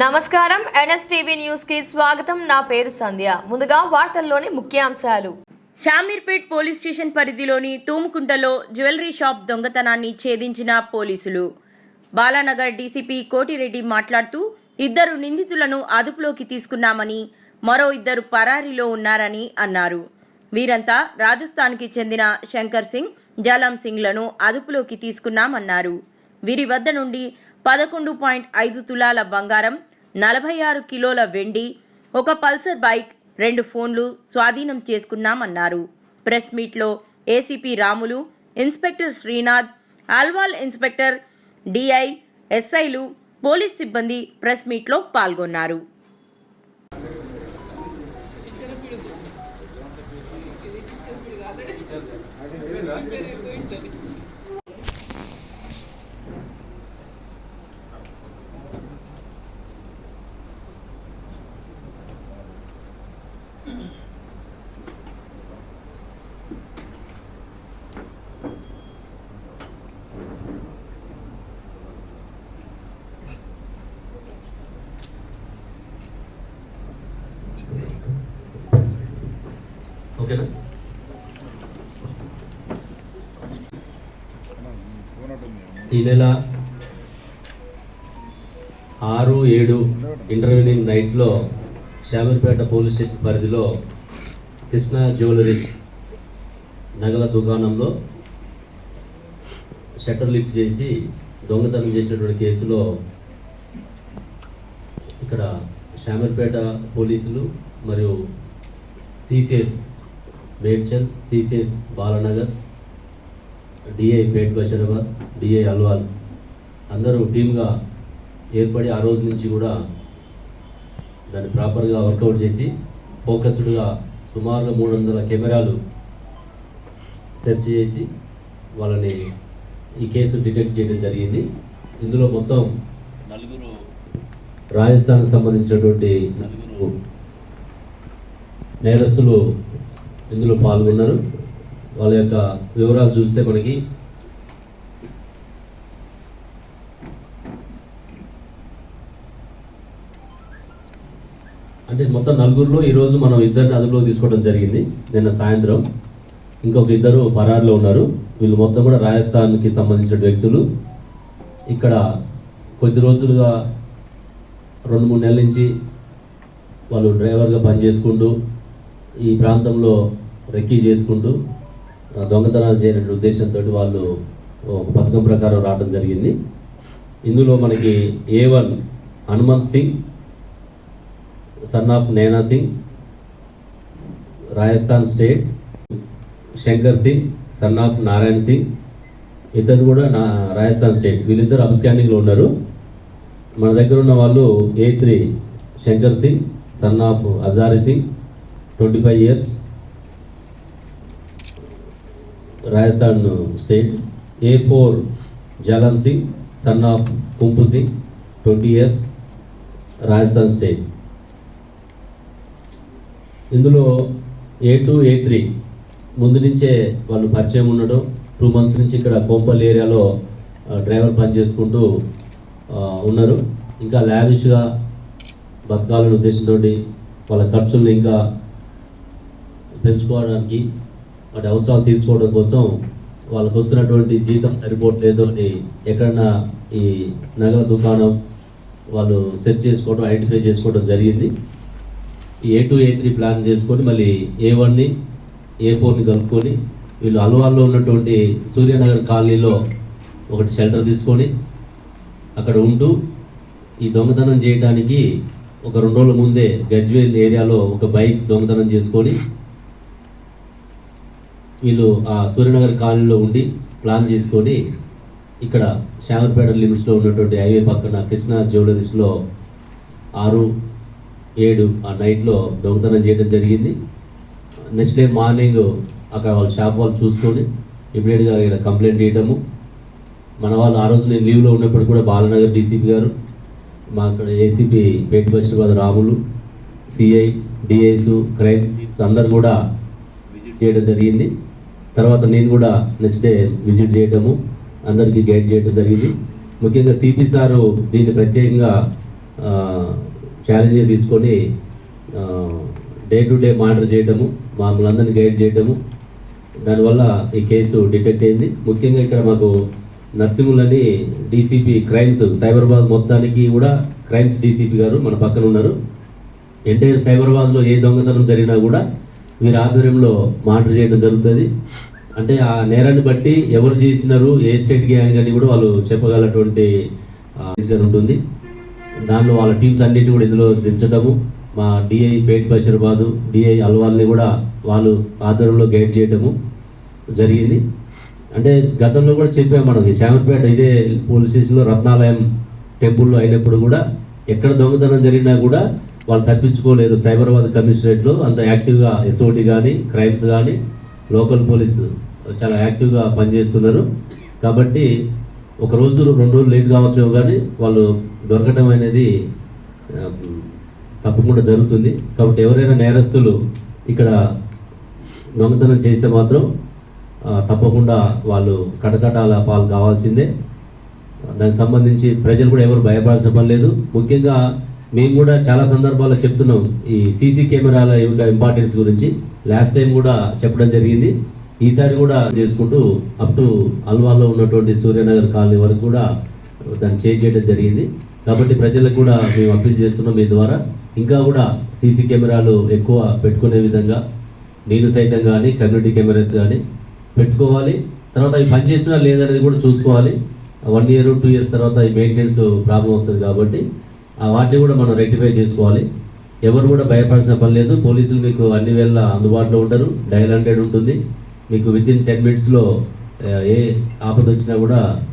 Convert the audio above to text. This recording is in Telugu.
నమస్కారం. ఎన్ఎస్టీవీ న్యూస్కి స్వాగతం. నా పేరు సంధ్య. ముందుగా వార్తల్లోని ముఖ్యాంశాలు. షామీర్పేట్ పోలీస్ స్టేషన్ పరిధిలోని తూముకుంటలో జ్యువెలరీ షాప్ దొంగతనాన్ని ఛేదించిన పోలీసులు. బాలానగర్ డీసీపీ కోటిరెడ్డి మాట్లాడుతూ ఇద్దరు నిందితులను అదుపులోకి తీసుకున్నామని మరో ఇద్దరు పరారీలో ఉన్నారని అన్నారు. వీరంతా రాజస్థాన్కి చెందిన శంకర్ సింగ్ జలం సింగ్లను అదుపులోకి తీసుకున్నామన్నారు. వీరి వద్ద నుండి పదకొండు పాయింట్ ఐదు తులాల బంగారం నలభై ఆరు కిలోల వెండి ఒక పల్సర్ బైక్ రెండు ఫోన్లు స్వాధీనం చేసుకున్నామన్నారు. ప్రెస్ మీట్లో ACP Ramulu inspector Srinath Alwal inspector DI ఎస్ఐలు పోలీస్ సిబ్బంది ప్రెస్ మీట్లో పాల్గొన్నారు. ఈ నెల ఆరు ఏడు ఇంటర్వ్యూనింగ్ నైట్లో శామీర్పేట పోలీస్ స్టేషన్ పరిధిలో కృష్ణ జ్యువెలరీస్ నగల దుకాణంలో షట్టర్ లిఫ్ట్ చేసి దొంగతనం చేసినటువంటి కేసులో ఇక్కడ శామీర్పేట పోలీసులు మరియు CCS Medchal CCS Balanagar DI Pet Basheerabad DI Alwal అందరూ టీమ్గా ఏర్పడి ఆ రోజు నుంచి కూడా దాన్ని ప్రాపర్గా వర్కౌట్ చేసి ఫోకస్డ్గా సుమారుగా మూడు వందల కెమెరాలు సెర్చ్ చేసి వాళ్ళని ఈ కేసు డిటెక్ట్ చేయడం జరిగింది. ఇందులో మొత్తం నలుగురు రాజస్థాన్కి సంబంధించినటువంటి నలుగురు నేరస్తులు ఇందులో పాల్గొన్నారు. వాళ్ళ యొక్క వివరాలు చూస్తే మనకి అంటే మొత్తం నలుగురిలో ఈరోజు మనం ఇద్దరిని అదుపులో తీసుకోవడం జరిగింది. నిన్న సాయంత్రం ఇంకొక ఇద్దరు పరారులో ఉన్నారు. వీళ్ళు మొత్తం కూడా రాజస్థాన్కి సంబంధించిన వ్యక్తులు. ఇక్కడ కొద్ది రోజులుగా రెండు మూడు నెలల నుంచి వాళ్ళు డ్రైవర్గా పనిచేసుకుంటూ ఈ ప్రాంతంలో రెక్కీ చేసుకుంటూ దొంగతనాలు చేయనటువంటి ఉద్దేశంతో వాళ్ళు ఒక పథకం ప్రకారం రావడం జరిగింది. ఇందులో మనకి A one Hanumant Singh son of Nena Singh Rajasthan state Shankar Singh son of Narayana Singh ఇతను కూడా నా రాజస్థాన్ స్టేట్ వీళ్ళిద్దరు అబ్స్కాండింగ్లో ఉన్నారు. మన దగ్గర ఉన్న వాళ్ళు A three Shankar Singh son of Ajari Singh twenty five years Rajasthan state A four Jalan Singh son of Kumpu Singh twenty years Rajasthan state. ఇందులో ఏ టూ ఏ త్రీ ముందు నుంచే వాళ్ళు పరిచయం ఉండడం టూ మంత్స్ నుంచి ఇక్కడ కోంపల్లి ఏరియాలో డ్రైవర్ పని చేసుకుంటూ ఉన్నారు. ఇంకా లావిష్గా బతకాలనే ఉద్దేశంతో వాళ్ళ ఖర్చులను ఇంకా పెంచుకోవడానికి వాటి అవసరాలు తీర్చుకోవడం కోసం వాళ్ళకు వస్తున్నటువంటి జీతం సరిపోవట్లేదు అని ఎక్కడన్నా ఈ నగల దుకాణం వాళ్ళు సెర్చ్ చేసుకోవడం ఐడెంటిఫై చేసుకోవడం జరిగింది. ఈ A two A three plan చేసుకొని మళ్ళీ ఏ వన్ని ఏ ఫోర్ని కలుపుకొని వీళ్ళు అల్వాల్లో ఉన్నటువంటి సూర్యనగర్ కాలనీలో ఒకటి షెల్టర్ తీసుకొని అక్కడ ఉంటూ ఈ దొంగతనం చేయడానికి ఒక రెండు రోజుల ముందే గజ్వేల్ ఏరియాలో ఒక బైక్ దొంగతనం చేసుకొని వీళ్ళు ఆ సూర్యనగర్ కాలనీలో ఉండి ప్లాన్ చేసుకొని ఇక్కడ శామర్పేట లిమిట్స్లో ఉన్నటువంటి హైవే పక్కన కృష్ణా జ్యువెలరీస్లో ఆరు ఏడు ఆ నైట్లో దొంగతనం చేయడం జరిగింది. నెక్స్ట్ డే మార్నింగ్ అక్కడ వాళ్ళ షాప్ వాళ్ళు చూసుకొని ఇమీడియట్గా ఇక్కడ కంప్లైంట్ చేయడము. మన వాళ్ళు ఆ రోజు నేను లీవ్లో ఉన్నప్పుడు కూడా బాలనగర్ డీసీపీ గారు మా అక్కడ ACP Pet Basheerabad Ramulu CI DIs crime అందరు కూడా విజిట్ చేయడం జరిగింది. తర్వాత నేను కూడా నెక్స్ట్ డే విజిట్ చేయడము అందరికీ గైడ్ చేయడం జరిగింది. ముఖ్యంగా సిపి సారు దీన్ని ప్రత్యేకంగా ఛాలెంజ్ తీసుకొని డే టు డే మానిటర్ చేయడము మమ్మల్ని అందరినీ గైడ్ చేయడము దానివల్ల ఈ కేసు డిటెక్ట్ అయింది. ముఖ్యంగా ఇక్కడ మాకు నర్సింహులని డీసీపీ క్రైమ్స్ సైబరాబాద్ మొత్తానికి కూడా క్రైమ్స్ డీసీపీ గారు మన పక్కన ఉన్నారు. ఎంటైర్ సైబరాబాద్లో ఏ దొంగతనం జరిగినా కూడా వీరి ఆధ్వర్యంలో మానిటర్ చేయడం జరుగుతుంది. అంటే ఆ నేరాన్ని బట్టి ఎవరు చేసినారు ఏ స్టేట్ గ్యాంగ్ అని కూడా వాళ్ళు చెప్పగలటువంటి ఆ, ఉంటుంది. దానిలో వాళ్ళ టీమ్స్ అన్నిటి కూడా ఇందులో దించడము. మా డిఐ పేట్ బషీర్బాదు డిఐ అల్వాల్ని కూడా వాళ్ళు ఆధ్వర్యంలో గైడ్ చేయడము జరిగింది. అంటే గతంలో కూడా చెప్పాము మనకి శామర్పేట ఇదే పోలీస్ స్టేషన్లో రత్నాలయం టెంపుల్లో అయినప్పుడు కూడా ఎక్కడ దొంగతనం జరిగినా కూడా వాళ్ళు తప్పించుకోలేదు సైబరాబాద్ కమిషనరేట్లో అంత యాక్టివ్గా ఎస్ఓటి కానీ క్రైమ్స్ కానీ లోకల్ పోలీస్ చాలా యాక్టివ్గా పనిచేస్తున్నారు. కాబట్టి ఒక రోజు రెండు రోజులు లేట్ కావచ్చు కానీ వాళ్ళు దొరకడం అనేది తప్పకుండా జరుగుతుంది. కాబట్టి ఎవరైనా నేరస్తులు ఇక్కడ దొంగతనం చేస్తే మాత్రం తప్పకుండా వాళ్ళు కటకటాల పాలు కావాల్సిందే. దానికి సంబంధించి ప్రజలు కూడా ఎవరు భయపడాల్సిన పని లేదు. ముఖ్యంగా మేము కూడా చాలా సందర్భాల్లో చెప్తున్నాం ఈ సీసీ కెమెరాల యొక్క ఇంపార్టెన్స్ గురించి. లాస్ట్ టైం కూడా చెప్పడం జరిగింది. ఈసారి కూడా చేసుకుంటూ అప్ టు అల్వాల్లో ఉన్నటువంటి సూర్యనగర్ కాలనీ వరకు కూడా దాన్ని చేంజ్ చేయడం జరిగింది. కాబట్టి ప్రజలకు కూడా మేము అప్పీల్ చేస్తున్నాం మీ ద్వారా. ఇంకా కూడా సీసీ కెమెరాలు ఎక్కువ పెట్టుకునే విధంగా నేను సైతం కానీ కమ్యూనిటీ కెమెరాస్ కానీ పెట్టుకోవాలి. తర్వాత అవి పనిచేస్తున్నా లేదనేది కూడా చూసుకోవాలి. వన్ ఇయర్ టూ ఇయర్స్ తర్వాత ఈ మెయింటెనెన్స్ ప్రాబ్లం వస్తుంది కాబట్టి వాటిని కూడా మనం రెక్టిఫై చేసుకోవాలి. ఎవరు కూడా భయపడాల్సిన పని లేదు. పోలీసులు మీకు అన్ని వేళ అందుబాటులో ఉంటారు డయల్ హండ్రెడ్ ఉంటుంది. మీకు విత్ ఇన్ టెన్ మినిట్స్లో ఏ ఆపద వచ్చినా కూడా